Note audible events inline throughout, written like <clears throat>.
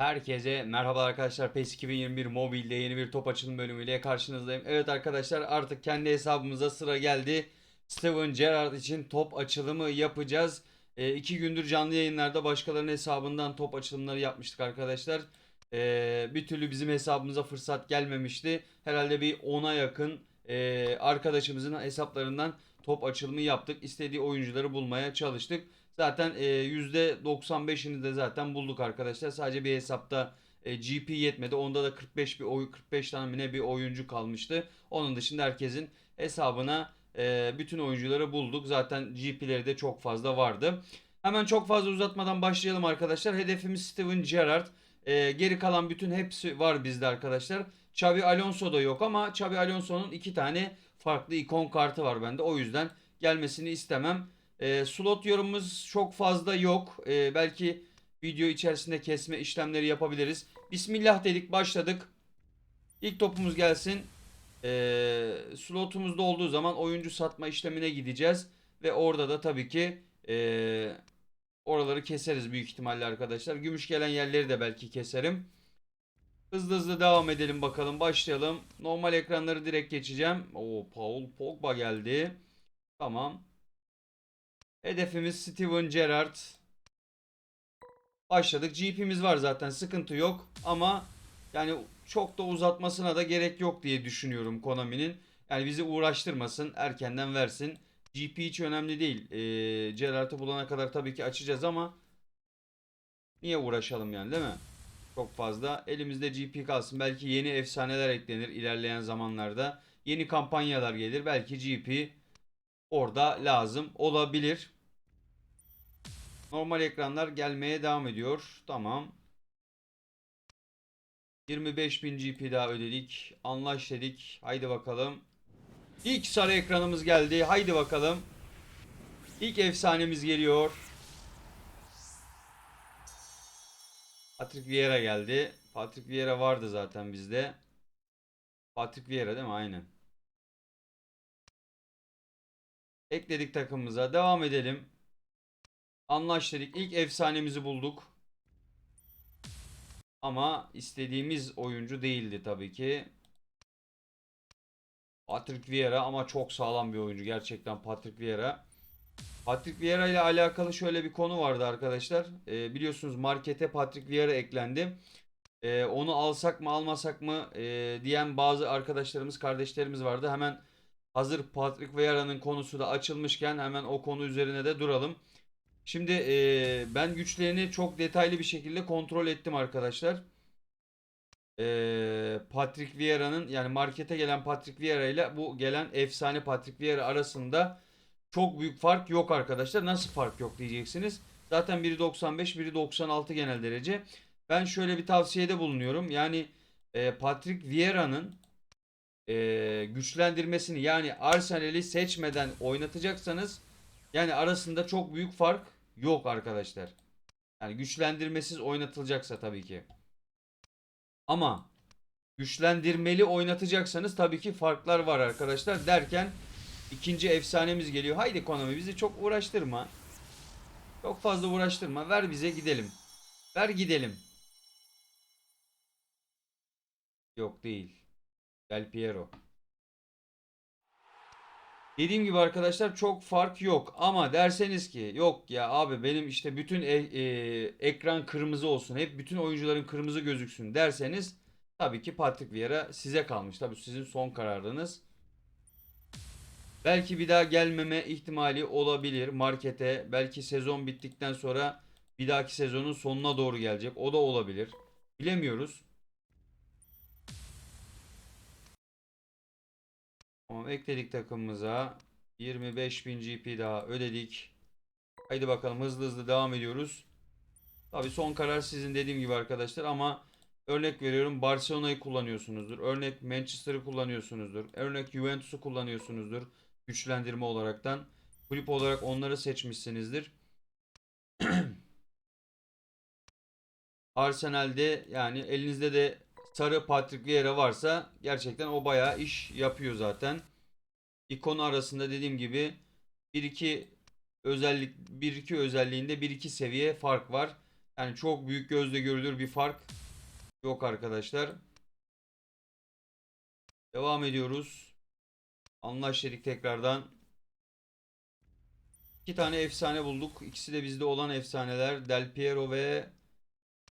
Herkese merhaba arkadaşlar. PES 2021 mobilde yeni bir top açılım bölümüyle karşınızdayım. Evet arkadaşlar artık kendi hesabımıza sıra geldi. Steven Gerrard için top açılımı yapacağız. E, iki gündür canlı yayınlarda başkalarının hesabından top açılımları yapmıştık arkadaşlar. E, bir türlü bizim hesabımıza fırsat gelmemişti. Herhalde bir 10'a yakın e, arkadaşımızın hesaplarından top açılımı yaptık. İstediği oyuncuları bulmaya çalıştık. Zaten e, %95'ini de zaten bulduk arkadaşlar. Sadece bir hesapta e, GP yetmedi. Onda da 45 bir oy 45 tane ne bir oyuncu kalmıştı. Onun dışında herkesin hesabına e, bütün oyuncuları bulduk. Zaten GP'leri de çok fazla vardı. Hemen çok fazla uzatmadan başlayalım arkadaşlar. Hedefimiz Steven Gerrard. E, geri kalan bütün hepsi var bizde arkadaşlar. Xabi Alonso da yok ama Xabi Alonso'nun iki tane farklı ikon kartı var bende. O yüzden gelmesini istemem. E, slot yorumumuz çok fazla yok. E, belki video içerisinde kesme işlemleri yapabiliriz. Bismillah dedik başladık. İlk topumuz gelsin. E, slotumuzda olduğu zaman oyuncu satma işlemine gideceğiz. Ve orada da tabii ki e, oraları keseriz büyük ihtimalle arkadaşlar. Gümüş gelen yerleri de belki keserim. Hızlı hızlı devam edelim bakalım. Başlayalım. Normal ekranları direkt geçeceğim. Oo Paul Pogba geldi. Tamam. Hedefimiz Steven Gerrard. Başladık. GP'miz var zaten sıkıntı yok ama yani çok da uzatmasına da gerek yok diye düşünüyorum Konami'nin. Yani bizi uğraştırmasın, erkenden versin. GP hiç önemli değil. Ee, Gerrard'ı bulana kadar tabii ki açacağız ama niye uğraşalım yani değil mi? Çok fazla. Elimizde GP kalsın. Belki yeni efsaneler eklenir ilerleyen zamanlarda. Yeni kampanyalar gelir. Belki GP orada lazım olabilir. Normal ekranlar gelmeye devam ediyor. Tamam. 25.000 GP daha ödedik. Anlaş dedik. Haydi bakalım. İlk sarı ekranımız geldi. Haydi bakalım. İlk efsanemiz geliyor. Patrick Vieira geldi. Patrick Vieira vardı zaten bizde. Patrick Vieira değil mi? Aynen. Ekledik takımımıza. Devam edelim. Anlaş dedik. İlk efsanemizi bulduk. Ama istediğimiz oyuncu değildi tabii ki. Patrick Vieira ama çok sağlam bir oyuncu gerçekten Patrick Vieira. Patrick Vieira ile alakalı şöyle bir konu vardı arkadaşlar. Ee, biliyorsunuz markete Patrick Vieira eklendi. Ee, onu alsak mı almasak mı e, diyen bazı arkadaşlarımız, kardeşlerimiz vardı. Hemen hazır Patrick Vieira'nın konusu da açılmışken hemen o konu üzerine de duralım. Şimdi e, ben güçlerini çok detaylı bir şekilde kontrol ettim arkadaşlar. E, Patrick Vieira'nın yani markete gelen Patrick Vieira ile bu gelen efsane Patrick Vieira arasında çok büyük fark yok arkadaşlar. Nasıl fark yok diyeceksiniz. Zaten biri 95, biri 96 genel derece. Ben şöyle bir tavsiyede bulunuyorum. Yani e, Patrick Vieira'nın e, güçlendirmesini yani Arsenal'i seçmeden oynatacaksanız yani arasında çok büyük fark yok arkadaşlar. Yani güçlendirmesiz oynatılacaksa tabii ki. Ama güçlendirmeli oynatacaksanız tabii ki farklar var arkadaşlar. Derken ikinci efsanemiz geliyor. Haydi Konami bizi çok uğraştırma. Çok fazla uğraştırma. Ver bize gidelim. Ver gidelim. Yok değil. Del Piero. Dediğim gibi arkadaşlar çok fark yok ama derseniz ki yok ya abi benim işte bütün e- e- ekran kırmızı olsun hep bütün oyuncuların kırmızı gözüksün derseniz tabii ki Patrick Vieira size kalmış. Tabii sizin son kararınız. Belki bir daha gelmeme ihtimali olabilir markete. Belki sezon bittikten sonra bir dahaki sezonun sonuna doğru gelecek. O da olabilir. Bilemiyoruz. Tamam ekledik takımımıza. 25.000 GP daha ödedik. Haydi bakalım hızlı hızlı devam ediyoruz. Tabii son karar sizin dediğim gibi arkadaşlar ama örnek veriyorum Barcelona'yı kullanıyorsunuzdur. Örnek Manchester'ı kullanıyorsunuzdur. Örnek Juventus'u kullanıyorsunuzdur. Güçlendirme olaraktan. Kulüp olarak onları seçmişsinizdir. <clears throat> Arsenal'de yani elinizde de sarı Patrick Vieira varsa gerçekten o bayağı iş yapıyor zaten. İkonu arasında dediğim gibi 1-2 özellik 1-2 özelliğinde 1-2 seviye fark var. Yani çok büyük gözle görülür bir fark yok arkadaşlar. Devam ediyoruz. Anlaş dedik tekrardan. İki tane efsane bulduk. İkisi de bizde olan efsaneler. Del Piero ve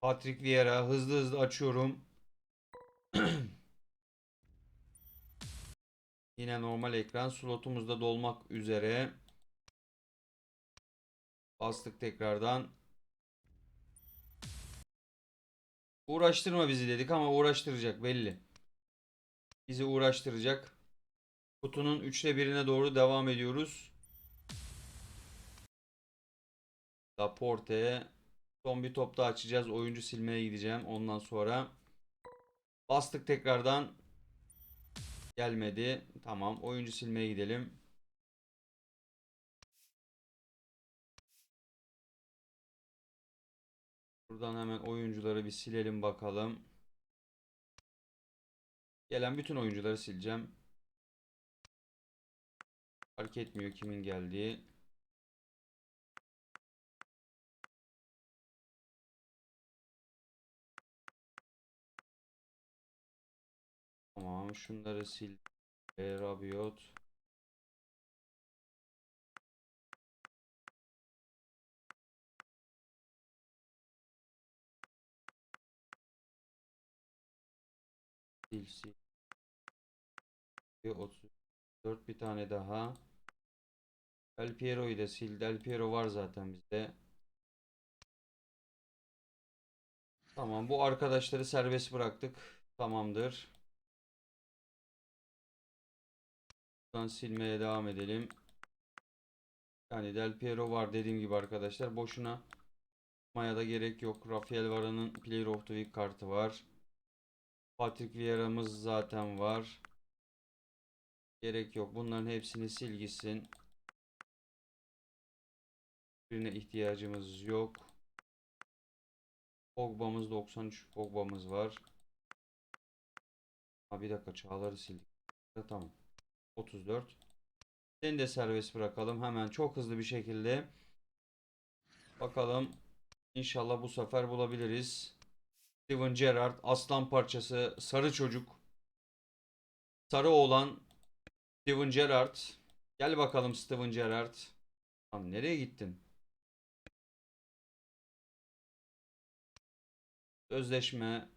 Patrick Vieira. Hızlı hızlı açıyorum. <clears throat> Yine normal ekran. Slotumuz da dolmak üzere. Bastık tekrardan. Uğraştırma bizi dedik ama uğraştıracak belli. Bizi uğraştıracak. Kutunun üçte birine doğru devam ediyoruz. Laporte. Son bir top daha açacağız. Oyuncu silmeye gideceğim. Ondan sonra bastık tekrardan. Gelmedi. Tamam. Oyuncu silmeye gidelim. Buradan hemen oyuncuları bir silelim bakalım. Gelen bütün oyuncuları sileceğim. Fark etmiyor kimin geldiği. Tamam şunları sil. E, Rabiot. Sil sil. Bir 34 bir tane daha. Del Piero'yu da sil. Del Piero var zaten bizde. Tamam bu arkadaşları serbest bıraktık. Tamamdır. Buradan silmeye devam edelim. Yani Del Piero var dediğim gibi arkadaşlar. Boşuna Maya da gerek yok. Rafael Varane'ın Player of the Week kartı var. Patrick Vieira'mız zaten var. Gerek yok. Bunların hepsini sil gitsin. Birine ihtiyacımız yok. Pogba'mız 93 Pogba'mız var. Ha bir dakika Çağlar'ı sildik. Tamam. 34. Seni de serbest bırakalım. Hemen çok hızlı bir şekilde. Bakalım. İnşallah bu sefer bulabiliriz. Steven Gerrard aslan parçası sarı çocuk. Sarı oğlan Steven Gerrard. Gel bakalım Steven Gerrard. Lan nereye gittin? Sözleşme.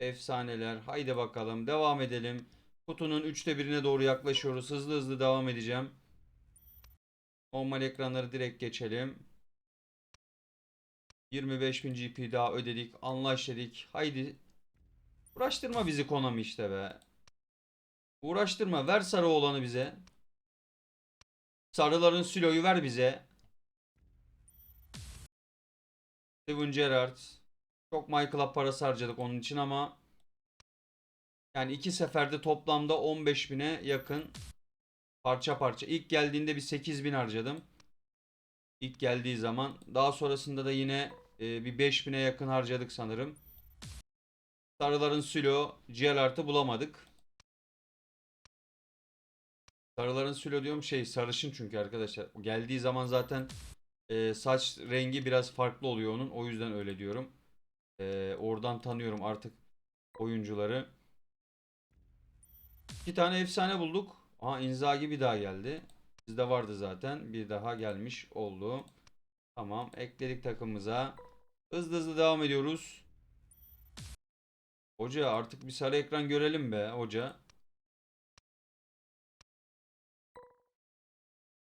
Efsaneler. Haydi bakalım. Devam edelim. Kutunun üçte birine doğru yaklaşıyoruz. Hızlı hızlı devam edeceğim. Normal ekranları direkt geçelim. 25.000 GP daha ödedik. Anlaş dedik. Haydi. Uğraştırma bizi Konami işte be. Uğraştırma. Ver sarı olanı bize. Sarıların siloyu ver bize. Steven Gerrard. Çok Michael'a parası harcadık onun için ama yani iki seferde toplamda 15 bine yakın parça parça. İlk geldiğinde bir 8 bin harcadım. İlk geldiği zaman. Daha sonrasında da yine e, bir 5 bine yakın harcadık sanırım. Sarıların silo Gerard'ı bulamadık. Sarıların silo diyorum şey sarışın çünkü arkadaşlar. Geldiği zaman zaten e, saç rengi biraz farklı oluyor onun. O yüzden öyle diyorum. E, oradan tanıyorum artık oyuncuları. İki tane efsane bulduk. Aha Inzaghi bir daha geldi. Bizde vardı zaten. Bir daha gelmiş oldu. Tamam. Ekledik takımımıza. Hızlı hızlı devam ediyoruz. Hoca artık bir sarı ekran görelim be hoca.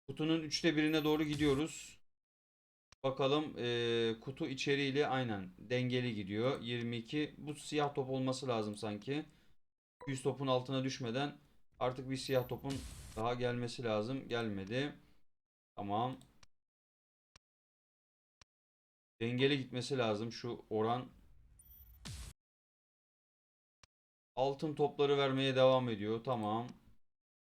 Kutunun üçte birine doğru gidiyoruz. Bakalım eee, kutu içeriğiyle aynen dengeli gidiyor. 22. Bu siyah top olması lazım sanki. 100 topun altına düşmeden artık bir siyah topun daha gelmesi lazım. Gelmedi. Tamam. Dengeli gitmesi lazım şu oran. Altın topları vermeye devam ediyor. Tamam.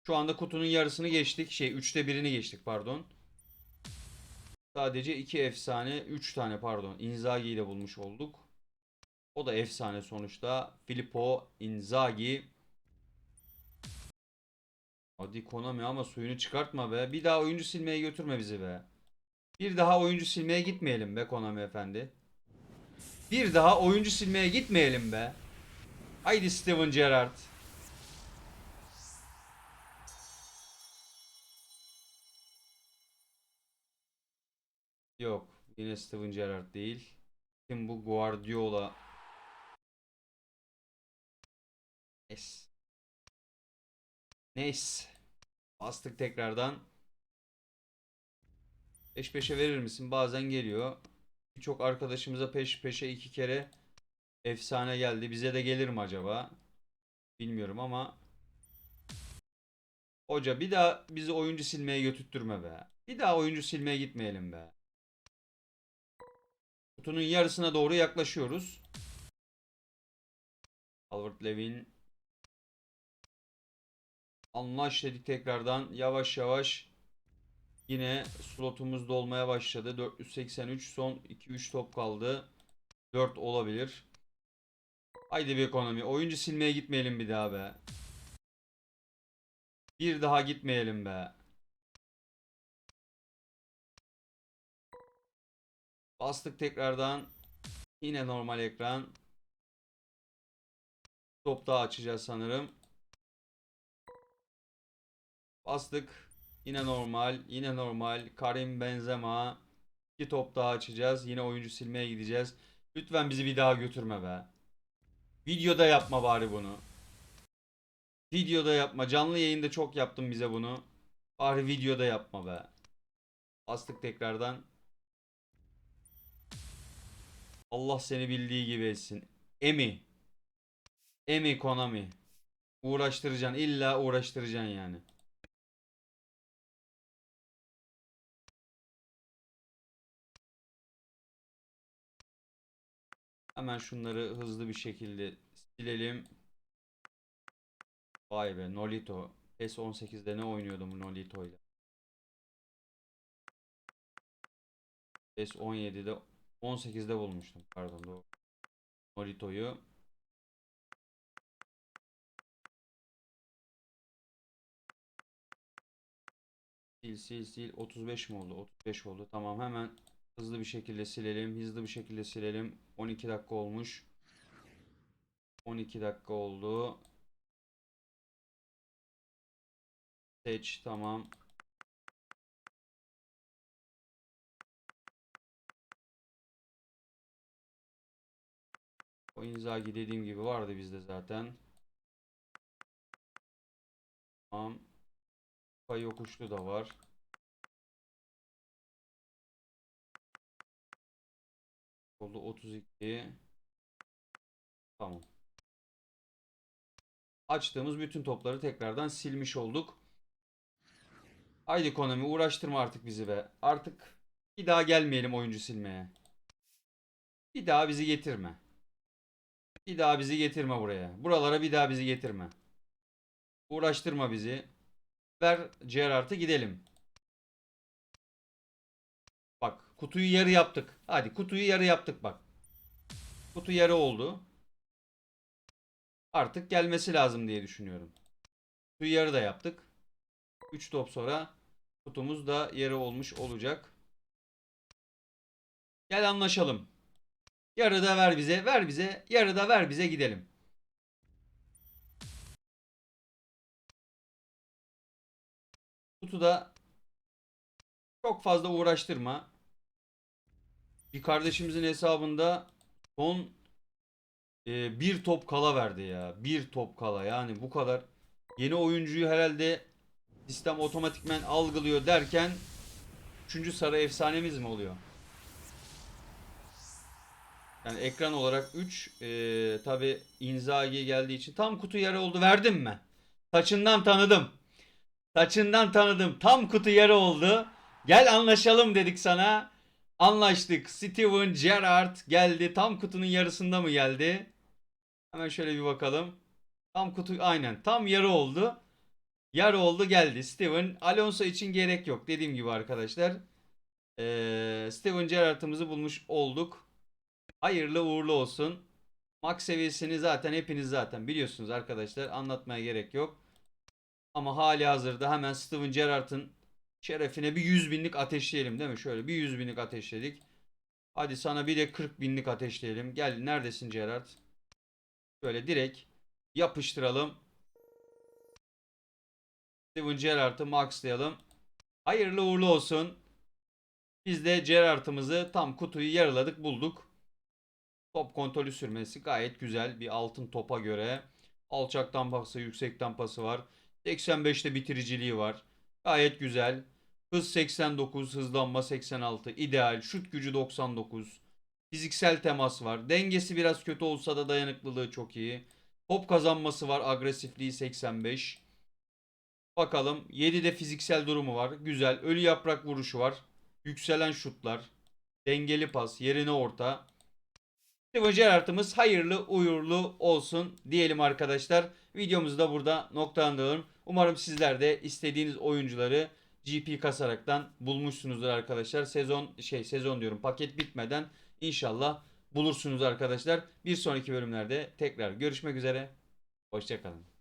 Şu anda kutunun yarısını geçtik. Şey üçte birini geçtik pardon. Sadece iki efsane, üç tane pardon. Inzaghi'yi de bulmuş olduk. O da efsane sonuçta. Filippo Inzaghi. Hadi Konami ama suyunu çıkartma be. Bir daha oyuncu silmeye götürme bizi be. Bir daha oyuncu silmeye gitmeyelim be Konami efendi. Bir daha oyuncu silmeye gitmeyelim be. Haydi Steven Gerrard. Yok. Yine Steven Gerrard değil. Kim bu? Guardiola. Neyse. Neyse. Bastık tekrardan. Peş peşe verir misin? Bazen geliyor. Birçok arkadaşımıza peş peşe iki kere efsane geldi. Bize de gelir mi acaba? Bilmiyorum ama Hoca bir daha bizi oyuncu silmeye götürtürme be. Bir daha oyuncu silmeye gitmeyelim be. Kutunun yarısına doğru yaklaşıyoruz. Albert Levin Anlaş dedik tekrardan. Yavaş yavaş yine slotumuz dolmaya başladı. 483 son 2-3 top kaldı. 4 olabilir. Haydi bir ekonomi. Oyuncu silmeye gitmeyelim bir daha be. Bir daha gitmeyelim be. Bastık tekrardan. Yine normal ekran. Top daha açacağız sanırım. Bastık. Yine normal. Yine normal. Karim Benzema. İki top daha açacağız. Yine oyuncu silmeye gideceğiz. Lütfen bizi bir daha götürme be. Videoda yapma bari bunu. Videoda yapma. Canlı yayında çok yaptın bize bunu. Bari videoda yapma be. Bastık tekrardan. Allah seni bildiği gibi etsin. Emi. Emi Konami. Uğraştıracaksın. İlla uğraştıracaksın yani. Hemen şunları hızlı bir şekilde silelim. Vay be Nolito. PES 18'de ne oynuyordum Nolito ile. PES 17'de 18'de bulmuştum pardon doğru. Nolito'yu. Sil sil sil 35 mi oldu? 35 oldu. Tamam hemen hızlı bir şekilde silelim. Hızlı bir şekilde silelim. 12 dakika olmuş. 12 dakika oldu. Seç tamam. O Inzaghi dediğim gibi vardı bizde zaten. Tamam. Pay yokuşlu da var. Oldu 32. Tamam. Açtığımız bütün topları tekrardan silmiş olduk. Haydi Konami uğraştırma artık bizi be. Artık bir daha gelmeyelim oyuncu silmeye. Bir daha bizi getirme. Bir daha bizi getirme buraya. Buralara bir daha bizi getirme. Uğraştırma bizi. Ver Gerard'ı gidelim. Kutuyu yarı yaptık. Hadi kutuyu yarı yaptık bak. Kutu yarı oldu. Artık gelmesi lazım diye düşünüyorum. Kutuyu yarı da yaptık. 3 top sonra kutumuz da yarı olmuş olacak. Gel anlaşalım. Yarı da ver bize, ver bize, yarı da ver bize gidelim. Kutuda çok fazla uğraştırma. Bir kardeşimizin hesabında son e, bir top kala verdi ya. Bir top kala yani bu kadar. Yeni oyuncuyu herhalde sistem otomatikmen algılıyor derken 3. sarı efsanemiz mi oluyor? Yani ekran olarak 3 e, tabi Inzaghi geldiği için tam kutu yarı oldu verdim mi? Saçından tanıdım. Saçından tanıdım. Tam kutu yarı oldu. Gel anlaşalım dedik sana. Anlaştık. Steven Gerrard geldi. Tam kutunun yarısında mı geldi? Hemen şöyle bir bakalım. Tam kutu aynen. Tam yarı oldu. Yarı oldu geldi. Steven Alonso için gerek yok. Dediğim gibi arkadaşlar. Ee, Steven Gerrard'ımızı bulmuş olduk. Hayırlı uğurlu olsun. Max seviyesini zaten hepiniz zaten biliyorsunuz arkadaşlar. Anlatmaya gerek yok. Ama hali hazırda hemen Steven Gerrard'ın şerefine bir 100 binlik ateşleyelim değil mi? Şöyle bir 100 binlik ateşledik. Hadi sana bir de 40 binlik ateşleyelim. Gel neredesin Gerard? Böyle direkt yapıştıralım. Steven Gerrard'ı maxlayalım. Hayırlı uğurlu olsun. Biz de Gerrard'ımızı tam kutuyu yarıladık bulduk. Top kontrolü sürmesi gayet güzel. Bir altın topa göre. Alçaktan pası, yüksekten pası var. 85'te bitiriciliği var. Gayet güzel. Hız 89, hızlanma 86. ideal. Şut gücü 99. Fiziksel temas var. Dengesi biraz kötü olsa da dayanıklılığı çok iyi. Top kazanması var. Agresifliği 85. Bakalım 7'de fiziksel durumu var. Güzel. Ölü yaprak vuruşu var. Yükselen şutlar. Dengeli pas. Yerine orta. Steven Gerrard'ımız hayırlı uğurlu olsun diyelim arkadaşlar. Videomuzu da burada noktalandıralım. Umarım sizler de istediğiniz oyuncuları GP kasaraktan bulmuşsunuzdur arkadaşlar. Sezon şey sezon diyorum paket bitmeden inşallah bulursunuz arkadaşlar. Bir sonraki bölümlerde tekrar görüşmek üzere. Hoşçakalın.